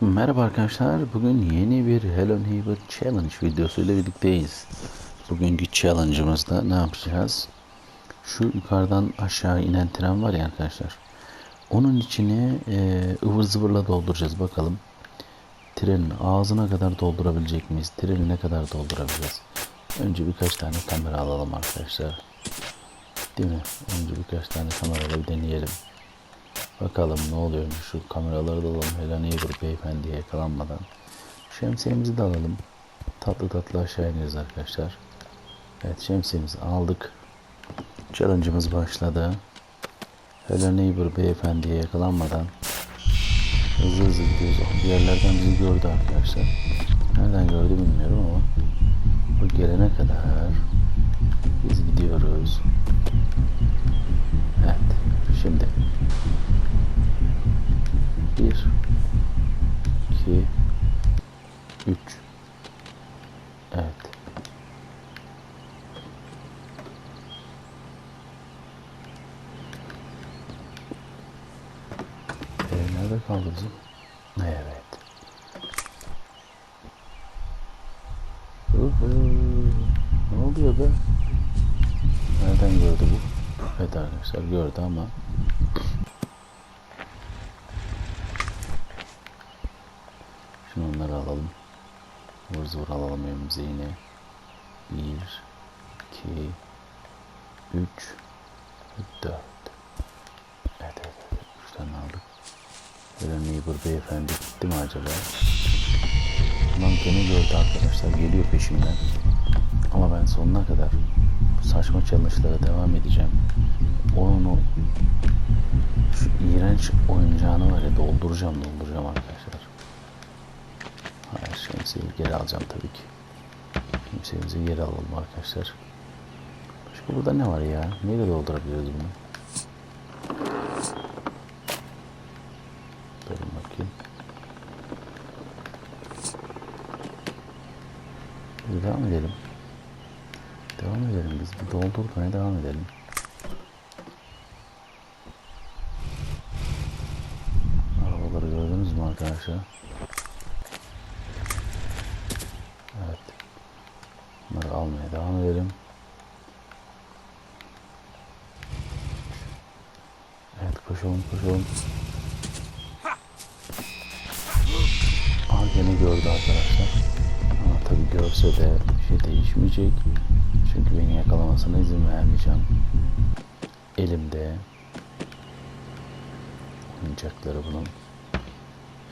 Merhaba arkadaşlar. Bugün yeni bir Hello Neighbor Challenge videosuyla birlikteyiz. Bugünkü challenge'ımızda ne yapacağız? Şu yukarıdan aşağı inen tren var ya arkadaşlar. Onun içini e, ıvır zıvırla dolduracağız. Bakalım trenin ağzına kadar doldurabilecek miyiz? Treni ne kadar doldurabileceğiz? Önce birkaç tane kamera alalım arkadaşlar. Değil mi? Önce birkaç tane kameraları bir deneyelim. Bakalım ne oluyormuş şu kameraları da alalım. Hello Neighbor beyefendiye yakalanmadan. Şemsiyemizi de alalım. Tatlı tatlı aşağı ineriz arkadaşlar. Evet şemsiyemizi aldık. Challenge'ımız başladı. Hello Neighbor beyefendiye yakalanmadan hızlı hızlı gidiyoruz. Bir yerlerden bizi gördü arkadaşlar. Nereden gördü bilmiyorum ama o gelene kadar biz gidiyoruz. Evet. Şimdi kaldı bizim? Evet. Uhu. Ne oluyor be? Nereden gördü bu? Evet arkadaşlar gördü ama Şimdi onları alalım. Vur zor alalım elimize yine. 1 2 3 4 Böyle neighbor beyefendi gitti mi acaba? Lan gene gördü arkadaşlar. Geliyor peşimden. Ama ben sonuna kadar saçma challenge'lara devam edeceğim. Onu şu iğrenç oyuncağını var ya dolduracağım dolduracağım arkadaşlar. Hayır şemsiyeyi geri alacağım tabii ki. Şemsiyemizi geri alalım arkadaşlar. Başka burada ne var ya? Neyle doldurabiliriz bunu? Durun bakayım. Biz devam edelim. Devam edelim biz. Bir doldurmaya devam edelim. Arabaları gördünüz mü arkadaşlar? Evet. Bunları almaya devam edelim. Evet koşalım koşalım. Aa gene gördü arkadaşlar. Tabi görse de bir şey değişmeyecek. Çünkü beni yakalamasına izin vermeyeceğim. Elimde oyuncakları bunun.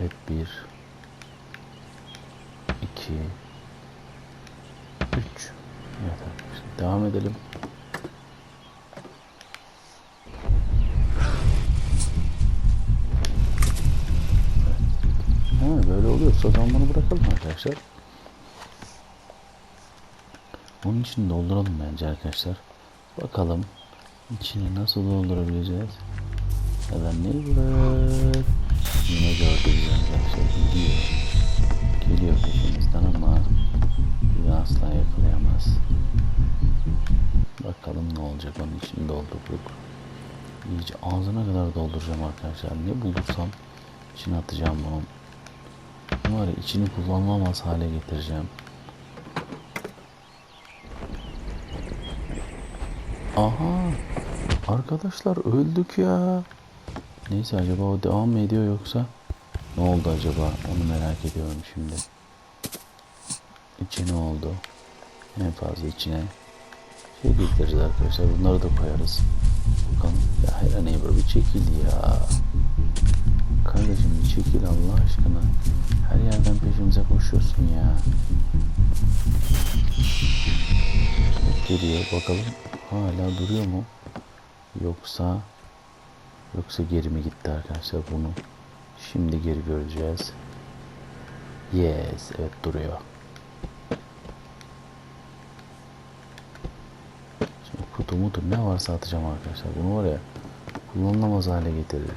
Evet bir, iki, üç. Evet devam edelim. Ha, böyle oluyorsa o zaman bunu bırakalım arkadaşlar. Onun için dolduralım bence arkadaşlar. Bakalım içini nasıl doldurabileceğiz. Ne bırak. Yine gördü bizi arkadaşlar. Gidiyor. Geliyor peşimizden ama bizi asla yakalayamaz. Bakalım ne olacak onun için doldurduk. İyice ağzına kadar dolduracağım arkadaşlar. Ne bulursam içine atacağım bunun. Var ya içini kullanılamaz hale getireceğim. Aha. Arkadaşlar öldük ya. Neyse acaba o devam mı ediyor yoksa ne oldu acaba? Onu merak ediyorum şimdi. İçi ne oldu? En fazla içine şey getiririz arkadaşlar. Bunları da koyarız. Bakalım. Ya Hera Neighbor bir çekil ya. Kardeşim bir çekil Allah aşkına. Her yerden peşimize koşuyorsun ya. Evet, geliyor bakalım. Hala duruyor mu? Yoksa yoksa geri mi gitti arkadaşlar bunu? Şimdi geri göreceğiz. Yes, evet duruyor. Şimdi kutu mudur ne varsa atacağım arkadaşlar. Bunu var ya kullanılamaz hale getiririm.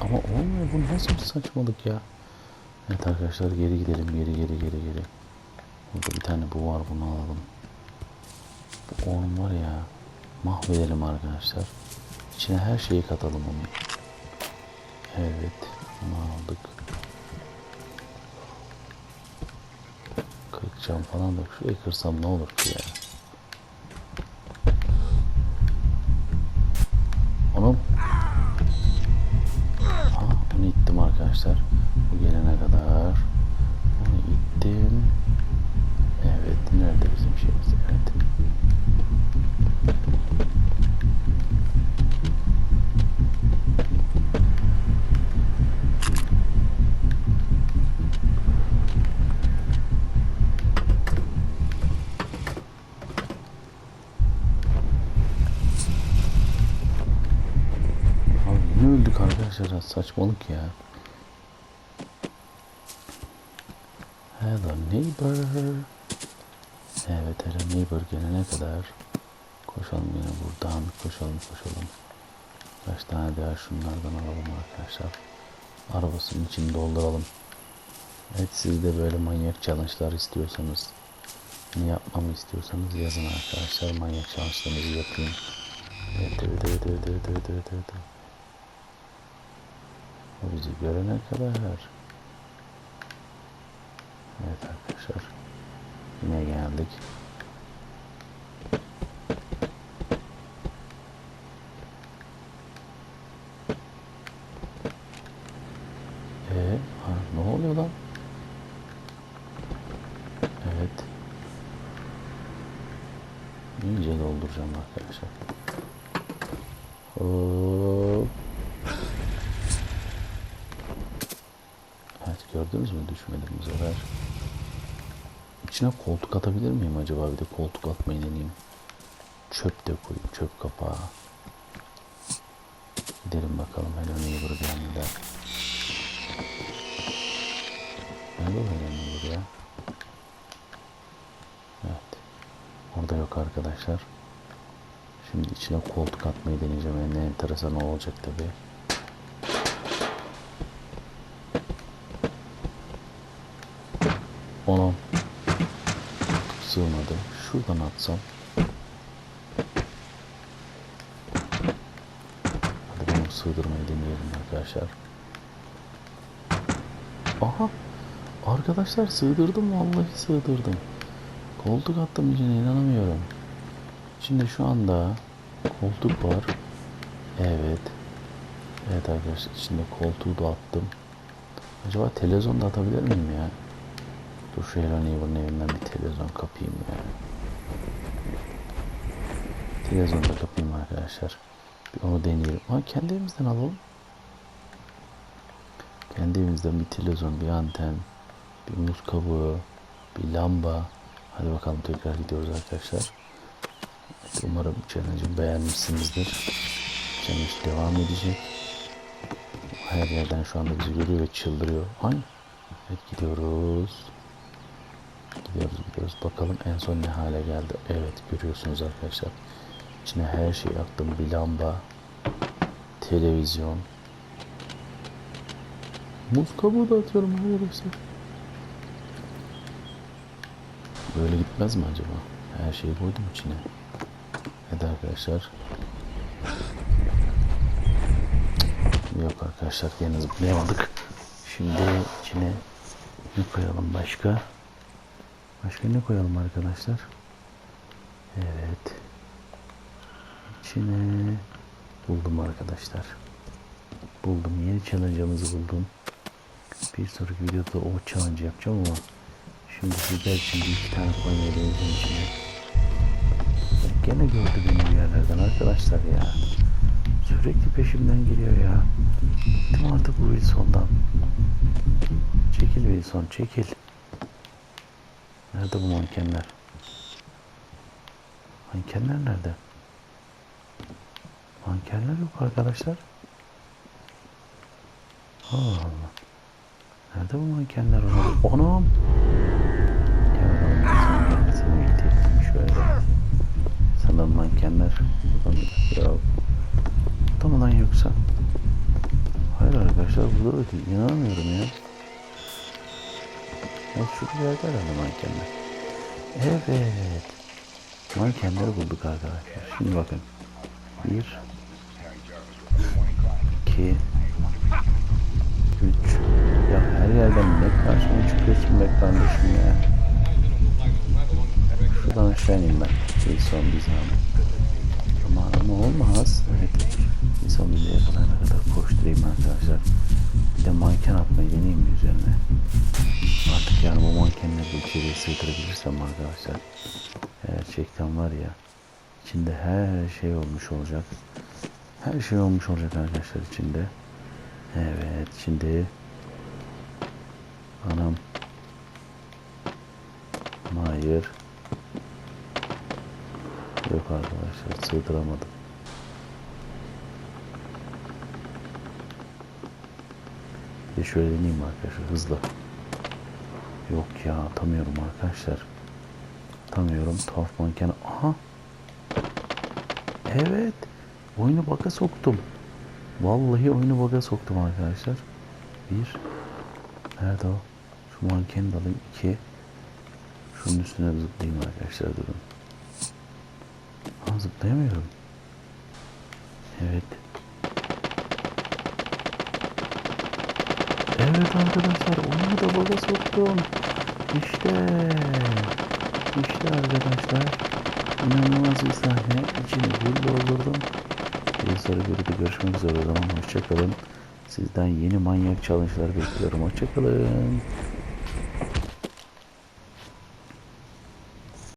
Ama olmuyor bu nasıl bir saçmalık ya. Evet arkadaşlar geri gidelim geri geri geri geri. Burada bir tane bu var bunu alalım. Bu onun var ya mahvedelim arkadaşlar. İçine her şeyi katalım onu. Evet. Bunu aldık. 40 cam falan da şurayı kırsam ne olur ki ya. Arkadaşlar. Saçmalık ya. Hello neighbor. Evet hello neighbor gelene kadar koşalım yine buradan koşalım koşalım. Kaç tane daha şunlardan alalım arkadaşlar. Arabasının içini dolduralım. Evet siz de böyle manyak challenge'lar istiyorsanız ne yapmamı istiyorsanız yazın arkadaşlar. Manyak challenge'larınızı yapayım. Evet evet evet evet evet evet evet evet. O bizi görene kadar. Evet arkadaşlar. Yine geldik. Ee, ha, ne oluyor lan? Evet. İyice dolduracağım arkadaşlar. Hop. Evet gördünüz mü düşmedim bu. İçine koltuk atabilir miyim acaba bir de koltuk atmayı deneyeyim. Çöp de koyayım çöp kapağı. Gidelim bakalım Neighbor bir anda. Nerede o Neighbor ya? Evet. Orada yok arkadaşlar. Şimdi içine koltuk atmayı deneyeceğim. En enteresan o olacak tabii. Onu sığmadı. Şuradan atsam. Hadi bunu sığdırmayı deneyelim arkadaşlar. Aha. Arkadaşlar sığdırdım vallahi sığdırdım. Koltuk attım içine inanamıyorum. İçinde şu anda koltuk var. Evet. Evet arkadaşlar içinde koltuğu da attım. Acaba televizyon da atabilir miyim ya? Dur şu Neighbor'ın evinden bir televizyon kapayım ya. Televizyon da kapayım arkadaşlar. Bir onu deneyelim. Ha kendi evimizden alalım. Kendi evimizden bir televizyon, bir anten, bir muz kabuğu, bir lamba. Hadi bakalım tekrar gidiyoruz arkadaşlar. Umarım challenge'ı beğenmişsinizdir. Challenge devam edecek. Her yerden şu anda bizi görüyor ve çıldırıyor. Ay. Evet gidiyoruz. Gidiyoruz gidiyoruz. Bakalım en son ne hale geldi. Evet görüyorsunuz arkadaşlar. İçine her şeyi attım. Bir lamba. Televizyon. Muz kabuğu da atıyorum arkadaşlar. Böyle gitmez mi acaba? Her şeyi koydum içine. Evet arkadaşlar. Yok arkadaşlar yine zıplayamadık. Şimdi içine ne koyalım başka? Başka ne koyalım arkadaşlar? Evet. İçine buldum arkadaşlar. Buldum. Yeni challenge'ımızı buldum. Bir sonraki videoda o challenge yapacağım ama şimdi sizler için bir iki tane koymayı deneyeceğim içine. Gene gördü beni bir yerlerden arkadaşlar ya. Sürekli peşimden geliyor ya. Bıktım artık bu Wilson'dan. Çekil Wilson çekil. Nerede bu mankenler? Mankenler nerede? Mankenler yok arkadaşlar. Allah Allah. Nerede bu mankenler? Bekleyelim şöyle. Sanırım mankenler. Ya. Burada mı lan yoksa? Hayır arkadaşlar burada da değil. İnanamıyorum ya. Evet şu yerde herhalde mankenler. Evet. Mankenleri bulduk arkadaşlar. Şimdi bakın. Bir. iki, Üç. Ya her yerden ne karşıma çıkıyorsun be kardeşim ya. Şuradan aşağı ineyim ben. Bir son bir zahmet. Ama, ama olmaz. Evet. Son bir yakalayana kadar koşturayım arkadaşlar. Bir de manken atmayı mankenleri de içeriye sığdırabilirsem arkadaşlar. Gerçekten var ya. içinde her şey olmuş olacak. Her şey olmuş olacak arkadaşlar içinde. Evet şimdi anam hayır yok arkadaşlar sığdıramadım bir şöyle deneyeyim arkadaşlar hızlı yok ya atamıyorum arkadaşlar atamıyorum tuhaf manken aha evet oyunu baka soktum Vallahi oyunu baga soktum arkadaşlar. Bir. Nerede o? Şu mankeni de alayım. İki. Şunun üstüne zıplayayım arkadaşlar durun. Ha zıplayamıyorum. Evet. Evet arkadaşlar oyunu da baga soktum. İşte. İşte arkadaşlar. İnanılmaz bir sahne. İçini full doldurdum. Bir sonraki videoda görüşmek üzere o zaman hoşçakalın. Sizden yeni manyak challenge'lar bekliyorum. Hoşçakalın.